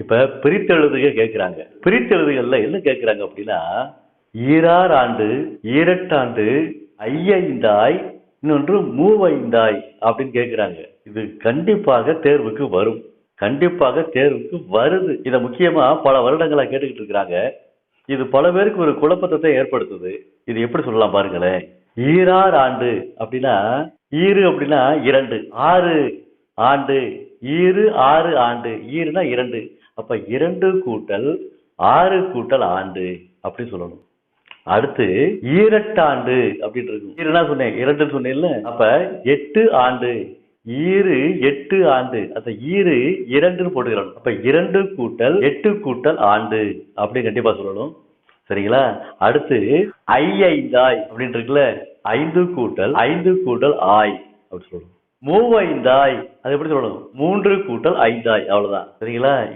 இப்ப பிரித்தெழுதுக கேட்கிறாங்க பிரித்தெழுதுகள்ல என்ன கேட்கிறாங்க அப்படின்னா ஈரார் ஆண்டு ஈரட்டாண்டு ஐயைந்தாய் இன்னொன்று மூவைந்தாய் அப்படின்னு கேட்கிறாங்க இது கண்டிப்பாக தேர்வுக்கு வரும். கண்டிப்பாக தேர்வுக்கு வருது. இதை முக்கியமா பல வருடங்களா கேட்டுக்கிட்டு இருக்கிறாங்க. இது பல பேருக்கு ஒரு குழப்பத்தை ஏற்படுத்துது. இது எப்படி சொல்லலாம் பாருங்களேன். ஈரார் ஆண்டு அப்படின்னா ஈரு அப்படின்னா இரண்டு ஆறு ஆண்டு ஈரு ஆறு ஆண்டு ஈருனா இரண்டு. அப்ப இரண்டு கூட்டல் ஆறு கூட்டல் ஆண்டு அப்படி சொல்லணும். அடுத்து ஈரட்டாண்டு அப்படின்னு இருக்கும். ஈருனா சொன்னேன் இரண்டு சொன்னேன்ல. அப்ப எட்டு ஆண்டு ஈறு எட்டு ஆண்டு. அந்த ஈரு இரண்டுன்னு போட்டுக்கிறோம் அப்ப இரண்டு கூட்டல் எட்டு கூட்டல் ஆண்டு அப்படின்னு கண்டிப்பா சொல்லணும். சரிங்களா? அடுத்து ஐ ஐந்தாய் அப்படின்னு இருக்குல்ல. ஐந்து கூட்டல் ஐந்து கூட்டல் ஆய் அப்படின்னு சொல்லணும். மூவைந்தாய் அது எப்படி சொல்லணும்? மூன்று கூட்டல் ஐந்தாய். அவ்வளவுதான். சரிங்களா?